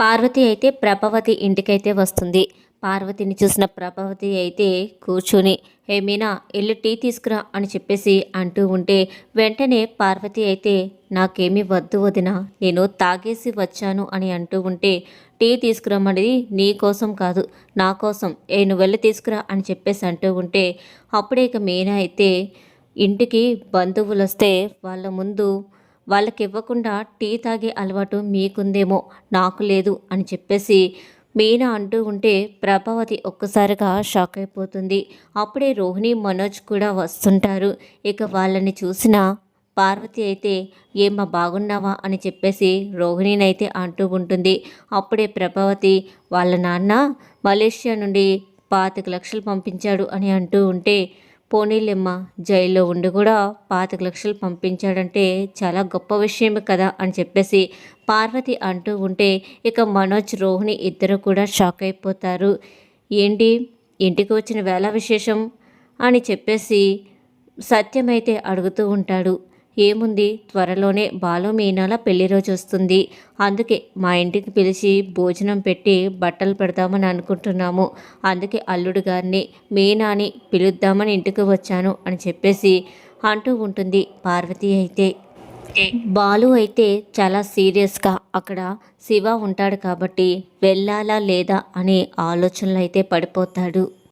పార్వతి అయితే ప్రభావతి ఇంటికైతే వస్తుంది. పార్వతిని చూసిన ప్రభావతి అయితే కూర్చుని హే మీనా వెళ్ళి టీ తీసుకురా అని చెప్పేసి అంటూ ఉంటే వెంటనే పార్వతి అయితే నాకేమీ వద్దు వదిన నేను తాగేసి వచ్చాను అని అంటూ ఉంటే టీ తీసుకురమ్మనేది నీ కోసం కాదు నా కోసం. ఏ నువ్వు వెళ్ళి తీసుకురా అని చెప్పేసి అంటూ ఉంటే అప్పుడే ఇక మీనా అయితే ఇంటికి బంధువులు వస్తే వాళ్ళ ముందు వాళ్ళకి ఇవ్వకుండా టీ తాగే అలవాటు మీకుందేమో నాకు లేదు అని చెప్పేసి మీనా అంటూ ఉంటే ప్రభావతి ఒక్కసారిగా షాక్ అయిపోతుంది. అప్పుడే రోహిణి మనోజ్ కూడా వస్తుంటారు. ఇక వాళ్ళని చూసిన పార్వతి అయితే ఏమ్మా బాగున్నావా? అని చెప్పేసి రోహిణిని అయితే అంటూ ఉంటుంది. అప్పుడే ప్రభావతి వాళ్ళ నాన్న మలేషియా నుండి పాతిక లక్షలు పంపించాడు అని అంటూ ఉంటే పోనీలెమ్మ జైల్లో ఉండి కూడా పాతిక లక్షలు పంపించాడంటే చాలా గొప్ప విషయమే కదా అని చెప్పేసి పార్వతి అంటూ ఉంటే ఇక మనోజ్ రోహిణి ఇద్దరు కూడా షాక్ అయిపోతారు. ఏంటి? ఇంటికి వచ్చిన వేళ విశేషం? అని చెప్పేసి సత్యమైతే అడుగుతూ ఉంటాడు. ఏముంది? త్వరలోనే బాలు మీనాల పెళ్ళి రోజు వస్తుంది. అందుకే మా ఇంటికి పిలిచి భోజనం పెట్టి బట్టలు పెడదామని అనుకుంటున్నాము. అందుకే అల్లుడు గారిని మీనాని పిలుద్దామని ఇంటికి వచ్చాను అని చెప్పేసి అంటూ ఉంటుంది పార్వతి అయితే. బాలు అయితే చాలా సీరియస్గా అక్కడ శివ ఉంటాడు కాబట్టి వెళ్ళాలా లేదా అనే ఆలోచనలు అయితే పడిపోతాడు.